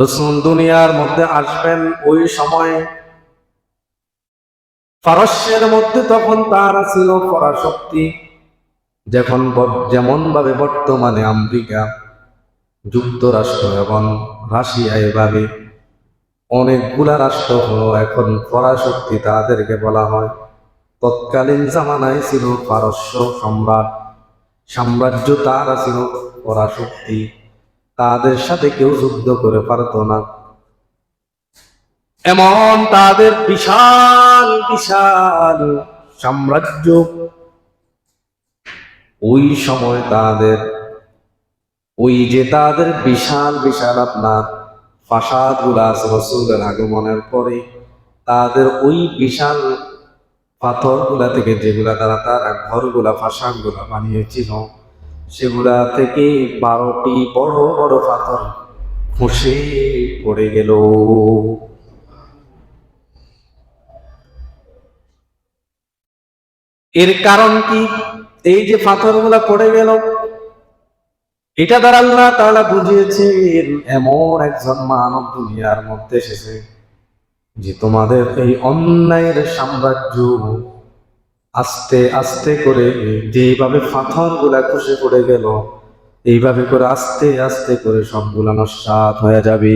রসুল দুনিয়ার মধ্যে আসবেন ওই সময়। পারস্যের মধ্যে তখন তার ছিল পরাশক্তি। যখন যেমন ভাবে বর্তমানে আমেরিকা, যুক্তরাষ্ট্র এবং রাশিয়া এভাবে অনেকগুলা রাষ্ট্র হলো, এখন পরাশক্তি তাদেরকে বলা হয়। তৎকালীন জামানায় ছিল পারস্য সম্রাট, সাম্রাজ্য তারা ছিল পরাশক্তি। তাদের সাথে কেউ যুদ্ধ করে পারত না। এমন তাদের বিশাল বিশাল সাম্রাজ্য। ওই সময় তাদের ওই যে তাদের বিশাল বিশাল আপনার ফাসাদগুলা আছে রসুলের আগমনের পরে তাদের ওই বিশাল পাথরগুলা থেকে যেগুলা তারা তারা ঘরগুলা ফাসাদগুলা বানিয়েছিল সেগুলা থেকে বারোটি বড় বড় পাথর খসে পড়ে গেল। এর কারণ কি? এই যে পাথরগুলা পড়ে গেল, এটা দ্বারা আল্লাহ তাআলা বুঝিয়েছেন, এমন একজন মানব দুনিয়ার মধ্যে এসেছে যে তোমাদের এই অন্যায়ের সাম্রাজ্য আস্তে আস্তে করে যেভাবে পাথরগুলা খসে পড়ে গেল, এইভাবে করে আস্তে আস্তে করে সবগুলা নস্বাত হয়ে যাবে।